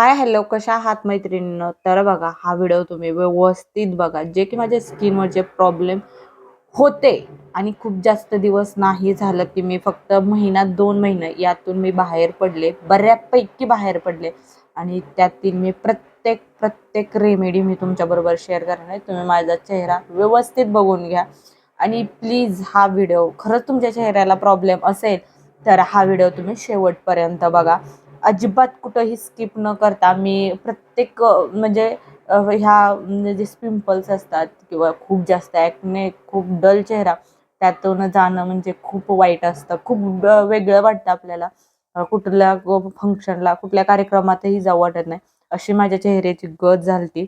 Hi hello कशा आहात मैत्रिणीनं? तर बघा हा व्हिडिओ तुम्ही व्यवस्थित बघा. जे की माझ्या स्किनवर जे प्रॉब्लेम होते आणि खूप जास्त दिवस नाही झालं की मी फक्त महिना दोन महिने यातून मी बाहेर पडले बऱ्यापैकी बाहेर पडले. आणि त्यातील मी प्रत्येक प्रत्येक रेमेडी मी तुमच्याबरोबर शेअर करणार आहे. तुम्ही माझा चेहरा व्यवस्थित बघून घ्या. आणि प्लीज हा व्हिडिओ खरंच तुमच्या चेहऱ्याला प्रॉब्लेम असेल तर हा व्हिडिओ तुम्ही शेवटपर्यंत बघा. अजिबात कुठंही स्किप न करता मी प्रत्येक म्हणजे ह्या म्हणजे जे पिंपल्स असतात किंवा खूप जास्त ॲक्ने खूप डल चेहरा त्यातून जाणं म्हणजे खूप वाईट असतं. खूप वेगळं वाटतं आपल्याला. कुठल्या फंक्शनला कुठल्या कार्यक्रमातही जाऊ वाटत नाही. अशी माझ्या चेहऱ्याची गत झाली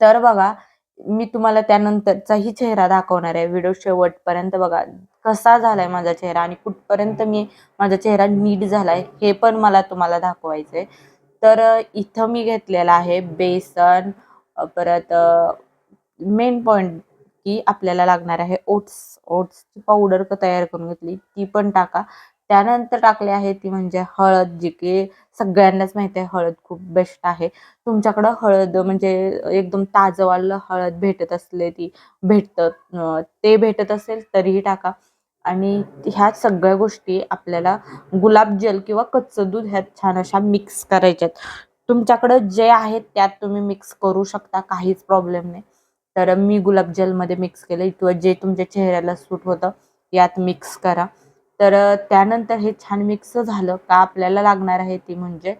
तर बघा मी तुम्हाला त्यानंतरचाही चेहरा दाखवणार आहे. व्हिडिओ शेवटपर्यंत बघा. कसा झालाय माझा चेहरा आणि कुठपर्यंत मी माझा चेहरा नीट झालाय हे पण मला तुम्हाला दाखवायचंय. तर इथं मी घेतलेला आहे बेसन परत मेन पॉईंट की आपल्याला लागणार आहे ओट्स. ओट्सची पावडर तयार करून घेतली. ती पण टाका. त्यानंतर टाकली आहे ती म्हणजे हळद जी की सगळ्यांनाच माहिती आहे हळद खूप बेस्ट आहे. तुमच्याकडं हळद म्हणजे एकदम ताजंवालं हळद भेटत असले ती भेटतं ते भेटत असेल तरीही टाका. आणि ह्या सगळ्या गोष्टी आपल्याला गुलाब जल किंवा कच्चं दूध ह्यात छान अशा मिक्स करायच्यात. तुमच्याकडं जे आहे त्यात तुम्ही मिक्स करू शकता काहीच प्रॉब्लेम नाही. तर मी गुलाबजलमध्ये मिक्स केलं किंवा जे तुमच्या चेहऱ्याला सूट होतं यात मिक्स करा. तर त्यानंतर हे छान मिक्स झालं. का आपल्याला लागणार आहे ती म्हणजे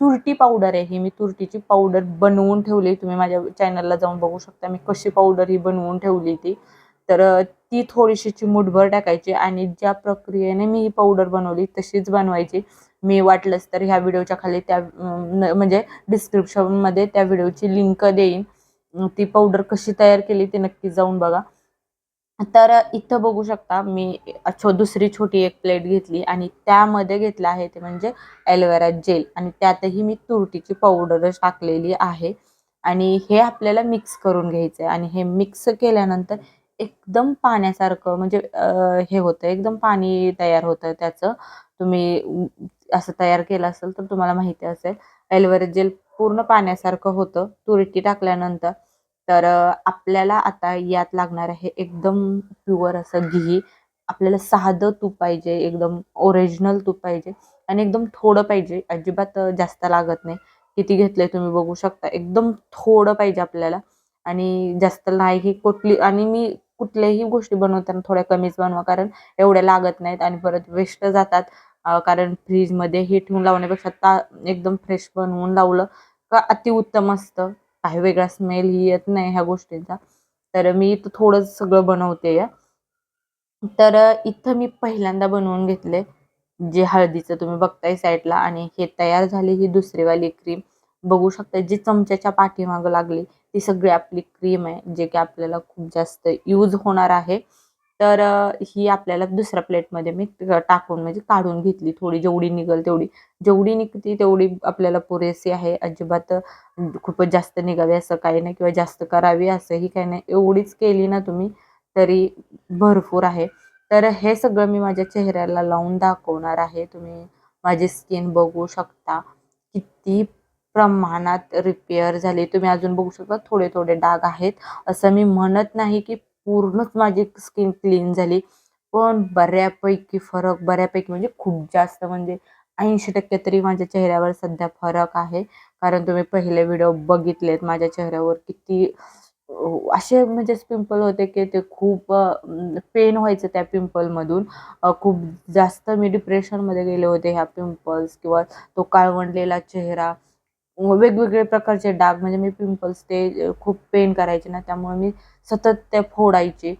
तुरटी पावडर आहे. ही मी तुरटीची पावडर बनवून ठेवली. तुम्ही माझ्या चॅनलला जाऊन बघू शकता. मी कशी पावडर ही बनवून ठेवली ती. तर ती थोडीशी चिमूटभर टाकायची आणि ज्या प्रक्रियेने मी ही पावडर बनवली तशीच बनवायची. मी वाटलंच तर ह्या व्हिडिओच्या खाली त्या न- म्हणजे डिस्क्रिप्शनमध्ये त्या व्हिडिओची लिंक देईन. ती पावडर कशी तयार केली ती नक्की जाऊन बघा. तर इथं बघू शकता मी छो दुसरी छोटी एक प्लेट घेतली आणि त्यामध्ये घेतलं आहे ते म्हणजे ॲलोवेरा जेल आणि त्यातही मी तुरटीची पावडरच टाकलेली आहे. आणि हे आपल्याला मिक्स करून घ्यायचं आहे आणि हे मिक्स केल्यानंतर एकदम पाण्यासारखं म्हणजे हे होतं एकदम पाणी तयार होतं त्याचं. तुम्ही असं तयार केलं असेल तर तुम्हाला माहिती असेल ॲलोवेरा जेल पूर्ण पाण्यासारखं होतं. तुरटी टाकल्यानंतर तर आपल्याला आता यात लागणार आहे एकदम प्युअर असं घी. आपल्याला साधं तूप पाहिजे एकदम ओरिजिनल तूप पाहिजे आणि एकदम थोडं पाहिजे. अजिबात जास्त लागत नाही. किती घेतलंय तुम्ही बघू शकता. एकदम थोडं पाहिजे आपल्याला आणि जास्त नाही कुठली आणि मी कुठल्याही गोष्टी बनवताना थोड्या कमीच बनवा कारण एवढ्या लागत नाहीत आणि परत वेस्ट जातात. कारण फ्रीजमध्ये हे ठेवून लावण्यापेक्षा ता एकदम फ्रेश बनवून लावलं का अतिउत्तम असतं. काही वेगळा स्मेल ही येत नाही ह्या गोष्टींचा. तर मी इथं थोडंच सगळं बनवते या. तर इथं मी पहिल्यांदा बनवून घेतले जे हळदीचं तुम्ही बघताय साईडला आणि हे तयार झाली ही दुसरीवाली क्रीम बघू शकता जी चमच्याच्या पाठीमागं लागली ती सगळी आपली क्रीम आहे जे की आपल्याला खूप जास्त यूज होणार आहे. तर ही आपल्याला दुसऱ्या प्लेटमध्ये मी टाकून म्हणजे काढून घेतली. थोडी जेवढी निघल तेवढी. जेवढी निघती तेवढी आपल्याला पुरेसी आहे. अजिबात खूपच जास्त निघावी असं काही नाही किंवा जास्त करावी असंही काही नाही. एवढीच केली ना तुम्ही तरी भरपूर आहे. तर हे सगळं मी माझ्या चेहऱ्याला लावून दाखवणार आहे. तुम्ही माझी स्किन बघू शकता. किती प्रमाणात रिपेअर झाली. तुम्ही अजून बघू शकता थोडे थोडे डाग आहेत. असं मी म्हणत नाही की पूर्णच माझी स्किन क्लीन झाली. पण बऱ्यापैकी फरक बऱ्यापैकी म्हणजे खूप जास्त म्हणजे ऐंशी टक्के तरी माझ्या चेहऱ्यावर सध्या फरक आहे. कारण तुम्ही पहिले व्हिडिओ बघितलेत माझ्या चेहऱ्यावर किती असे म्हणजे पिंपल होते की ते खूप पेन व्हायचं त्या पिंपलमधून खूप जास्त मी डिप्रेशनमध्ये गेले होते ह्या पिंपल्स किंवा तो काळवंडलेला चेहरा. वेगवेगळे प्रकारचे डाग म्हणजे मी पिंपल्स ते खूप पेन करायचे ना त्यामुळे मी सतत ते फोडायचे.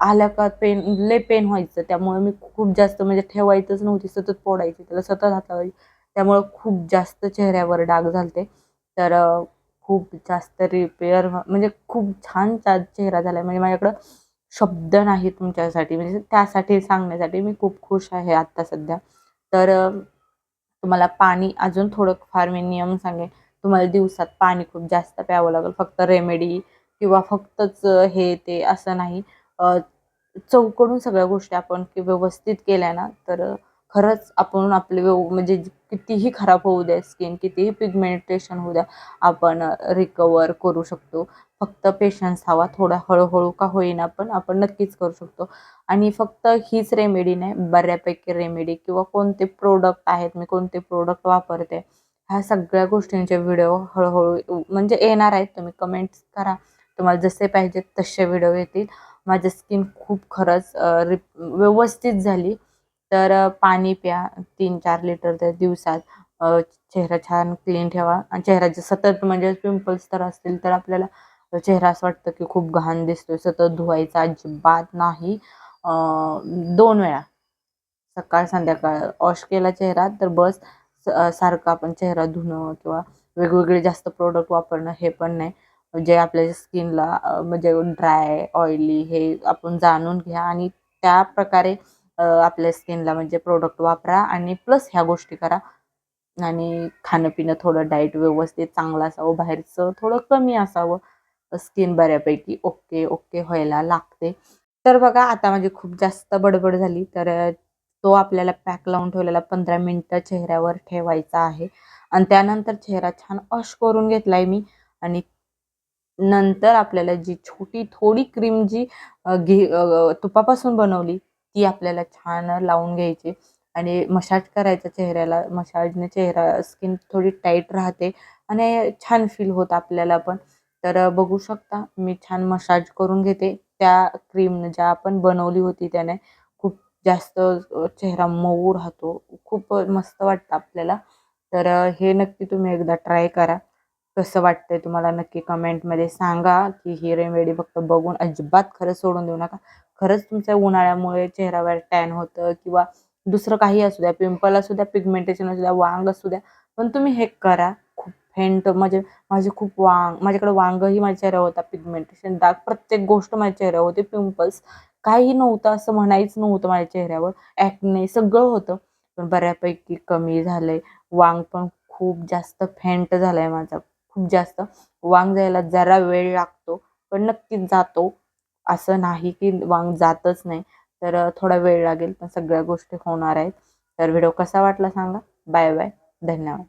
आल्या का पेन लय पेन व्हायचं त्यामुळे मी खूप जास्त म्हणजे ठेवायचंच नव्हती सतत फोडायची त्याला सतत हाताळायची त्यामुळे खूप जास्त चेहऱ्यावर डाग झालते. तर खूप जास्त रिपेअर म्हणजे खूप छान चा चेहरा झाला म्हणजे माझ्याकडं शब्द नाही तुमच्यासाठी म्हणजे त्यासाठी सांगण्यासाठी मी खूप खुश आहे आत्ता सध्या. तर तुम्हाला पाणी अजून थोडं फार मी नियम सांगेन. तुम्हाला दिवसात पाणी खूप जास्त प्यावं लागेल. फक्त रेमेडी किंवा फक्तच हे ते असं नाही. चौकडून सगळ्या गोष्टी आपण की व्यवस्थित केल्या ना तर खरंच आपण आपले व्यव- म्हणजे कितीही खराब होऊ द्या स्किन कितीही पिगमेंटेशन होऊ द्या आपण रिकवर करू शकतो. फक्त पेशन्स हवा थोडा हळूहळू का होईना पण आपण नक्कीच करू शकतो. आणि फक्त हीच रेमेडी नाही बऱ्यापैकी रेमेडी किंवा कोणते प्रोडक्ट आहेत मी कोणते प्रोडक्ट वापरते ह्या सगळ्या गोष्टींचे व्हिडिओ हळूहळू म्हणजे येणार आहेत तुम्ही कमेंट्स करा. तुम्हाला जसे पाहिजे तसे व्हिडिओ येतील. माझी स्किन खूप खरंच रिप व्यवस्थित झाली. तर पाणी प्या तीन चार लिटर त्या दिवसात. चेहरा छान क्लीन ठेवा. आणि चेहऱ्याचे सतत म्हणजे पिंपल्स तर असतील तर आपल्याला चेहरा असं वाटतं की खूप घाण दिसतोय सतत धुवायचा अजिबात नाही. दोन वेळा. सकाळ संध्याकाळ. वॉश केला चेहरा तर बस स- सारखं आपण चेहरा धुणं किंवा वेगवेगळे जास्त प्रोडक्ट वापरणं हे पण नाही. जे आपल्या स्किनला म्हणजे ड्राय ऑइली हे आपण जाणून घ्या आणि त्या प्रकारे आपल्या स्किनला म्हणजे प्रोडक्ट वापरा आणि प्लस ह्या गोष्टी करा. आणि खाणं पिणं थोडं डाईट व्यवस्थित चांगलं असावं बाहेरचं थोडं कमी असावं. स्किन बऱ्यापैकी ओके ओके व्हायला लागते. तर बघा आता माझी खूप जास्त बडबड झाली. तर तो आपल्याला पॅक लावून ठेवलेला पंधरा मिनटं चेहऱ्यावर ठेवायचा आहे. आणि त्यानंतर चेहरा छान अश करून घेतलाय मी. आणि नंतर आपल्याला जी छोटी थोडी क्रीम जी घे तुपापासून बनवली ती आपल्याला छान लावून घ्यायची. आणि मसाज करायचा चेहऱ्याला मसाजने चेहरा स्किन थोडी टाईट राहते. आणि छान फील होतं आपल्याला पण. तर बघू शकता मी छान मसाज करून घेते. त्या क्रीमनं ज्या आपण बनवली होती त्याने खूप जास्त चेहरा मऊ राहतो. खूप मस्त वाटतं आपल्याला. तर हे नक्की तुम्ही एकदा ट्राय करा. कसं वाटतंय तुम्हाला नक्की कमेंटमध्ये सांगा की ही रेमेडी फक्त बघून अजिबात खरंच सोडून देऊ नका. खरंच तुमच्या उन्हाळ्यामुळे चेहऱ्यावर टॅन होतं किंवा दुसरं काही असू द्या पिंपल असू द्या पिगमेंटेशन असू द्या वांग असू द्या पण तुम्ही हे करा. खूप फेंट म्हणजे माझे खूप वांग माझ्याकडे वांगही माझ्या चेहऱ्यावर होता पिगमेंटेशन डाग प्रत्येक गोष्ट माझ्या चेहऱ्यावर होती. पिंपल्स काही नव्हतं असं म्हणायच नव्हतं माझ्या चेहऱ्यावर. ॲक्ने सगळं होतं. पण बऱ्यापैकी कमी झालंय. वांग पण खूप जास्त फेंट झालाय माझा. खूप जास्त. वांग जायला जरा वेळ लागतो पण नक्कीच जातो. असं नाही की वांग जातच नाही. तर थोडा वेळ लागेल पण सगळ्या गोष्टी होणार आहेत. तर व्हिडिओ कसा वाटला सांगा. Bye bye. धन्यवाद.